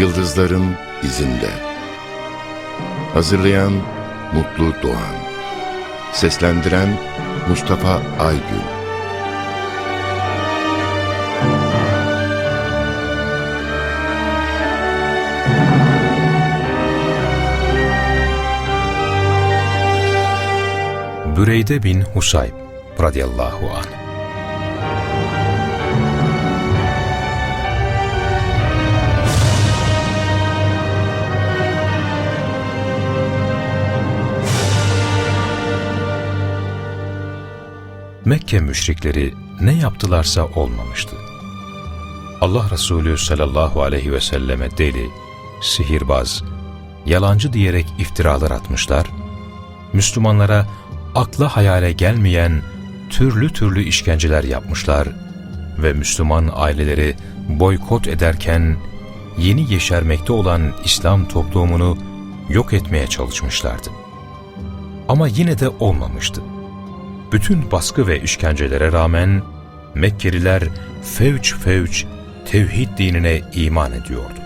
Yıldızların izinde. Hazırlayan Mutlu Doğan. Seslendiren Mustafa Aygün. Büreyde bin Husayb radıyallahu anh. Mekke müşrikleri ne yaptılarsa olmamıştı. Allah Resulü sallallahu aleyhi ve selleme deli, sihirbaz, yalancı diyerek iftiralar atmışlar, Müslümanlara akla hayale gelmeyen türlü türlü işkenceler yapmışlar ve Müslüman aileleri boykot ederken yeni yeşermekte olan İslam toplumunu yok etmeye çalışmışlardı. Ama yine de olmamıştı. Bütün baskı ve işkencelere rağmen Mekkeliler fevç fevç tevhid dinine iman ediyordu.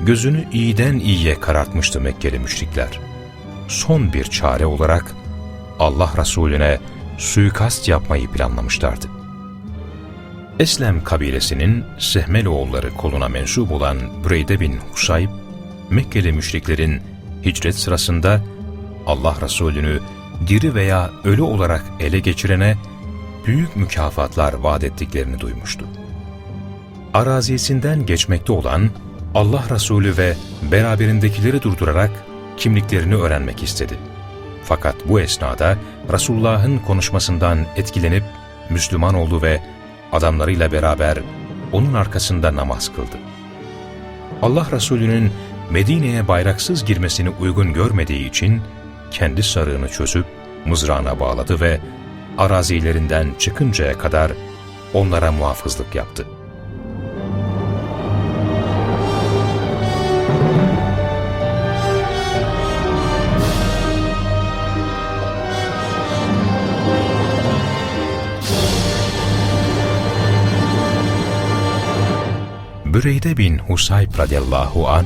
Gözünü iyiden iyiye karartmıştı Mekkeli müşrikler. Son bir çare olarak Allah Resulüne suikast yapmayı planlamışlardı. Eslem kabilesinin Sehmeloğulları koluna mensup olan Breyde bin Husayb, Mekkeli müşriklerin hicret sırasında Allah Resulü'nü diri veya ölü olarak ele geçirene büyük mükafatlar vaat ettiklerini duymuştu. Arazisinden geçmekte olan Allah Resulü ve beraberindekileri durdurarak kimliklerini öğrenmek istedi. Fakat bu esnada Resulullah'ın konuşmasından etkilenip Müslüman oldu ve adamlarıyla beraber onun arkasında namaz kıldı. Allah Resulü'nün Medine'ye bayraksız girmesini uygun görmediği için kendi sarığını çözüp mızrağına bağladı ve arazilerinden çıkıncaya kadar onlara muhafızlık yaptı. Büreyde bin Husayb radıyallahu an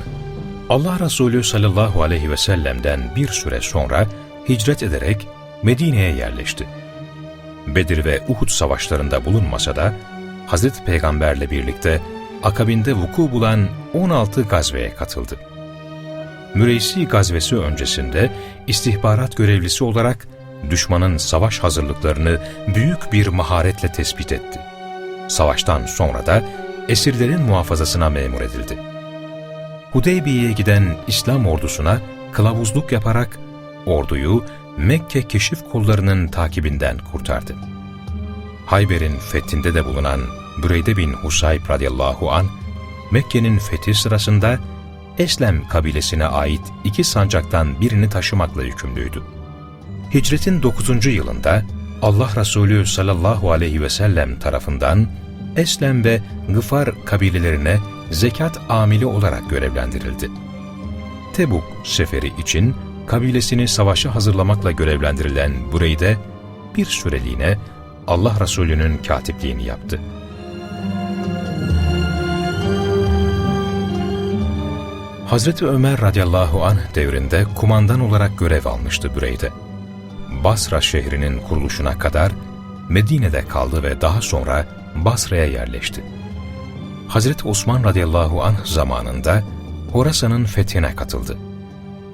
Allah Resulü sallallahu aleyhi ve sellem'den bir süre sonra hicret ederek Medine'ye yerleşti. Bedir ve Uhud savaşlarında bulunmasa da Hazreti Peygamberle birlikte akabinde vuku bulan 16 gazveye katıldı. Müreysi gazvesi öncesinde istihbarat görevlisi olarak düşmanın savaş hazırlıklarını büyük bir maharetle tespit etti. Savaştan sonra da esirlerin muhafazasına memur edildi. Hudeybiye'ye giden İslam ordusuna kılavuzluk yaparak orduyu Mekke keşif kollarının takibinden kurtardı. Hayber'in fethinde de bulunan Büreyde bin Husayb radıyallahu an Mekke'nin fethi sırasında Eslem kabilesine ait iki sancaktan birini taşımakla yükümlüydü. Hicretin 9. yılında Allah Resulü sallallahu aleyhi ve sellem tarafından Eslem ve Gıfar kabilelerine zekat amili olarak görevlendirildi. Tebuk seferi için kabilesini savaşa hazırlamakla görevlendirilen Bureyde bir süreliğine Allah Resulü'nün katipliğini yaptı. Hazreti Ömer radıyallahu anh devrinde kumandan olarak görev almıştı Büreyde. Basra şehrinin kuruluşuna kadar Medine'de kaldı ve daha sonra Basra'ya yerleşti. Hazreti Osman radıyallahu anh zamanında Horasan'ın fethine katıldı.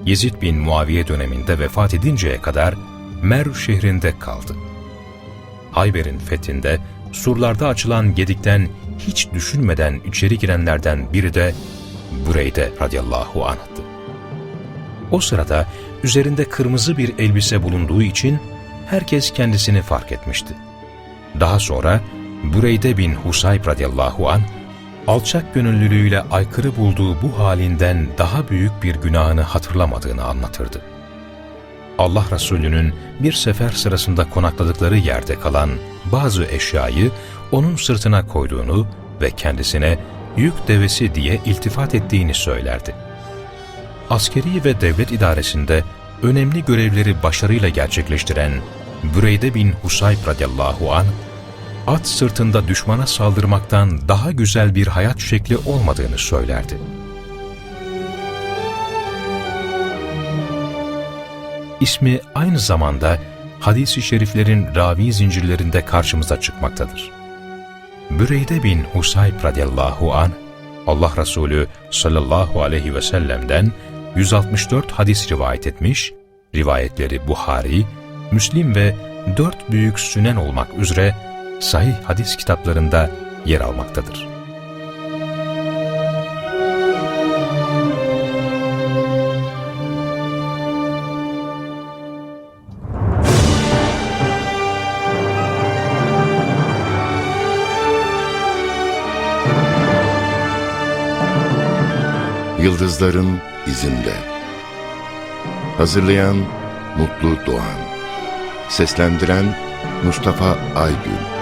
Yezid bin Muaviye döneminde vefat edinceye kadar Merv şehrinde kaldı. Hayber'in fethinde surlarda açılan gedikten hiç düşünmeden içeri girenlerden biri de Büreyde radıyallahu anh'tı. O sırada üzerinde kırmızı bir elbise bulunduğu için herkes kendisini fark etmişti. Daha sonra Büreyde bin Husayb radıyallahu an alçak gönüllülüğüyle aykırı bulduğu bu halinden daha büyük bir günahını hatırlamadığını anlatırdı. Allah Resulü'nün bir sefer sırasında konakladıkları yerde kalan bazı eşyayı onun sırtına koyduğunu ve kendisine yük devesi diye iltifat ettiğini söylerdi. Askeri ve devlet idaresinde önemli görevleri başarıyla gerçekleştiren Büreyde bin Husayb radıyallahu anh, at sırtında düşmana saldırmaktan daha güzel bir hayat şekli olmadığını söylerdi. İsmi aynı zamanda hadis-i şeriflerin ravi zincirlerinde karşımıza çıkmaktadır. Büreyde bin Husayb radiyallahu an Allah Resulü sallallahu aleyhi ve sellem'den 164 hadis rivayet etmiş, rivayetleri Buhari, Müslim ve dört büyük sünen olmak üzere sahih hadis kitaplarında yer almaktadır. Yıldızların izinde. Hazırlayan Mutlu Doğan. Seslendiren Mustafa Aygün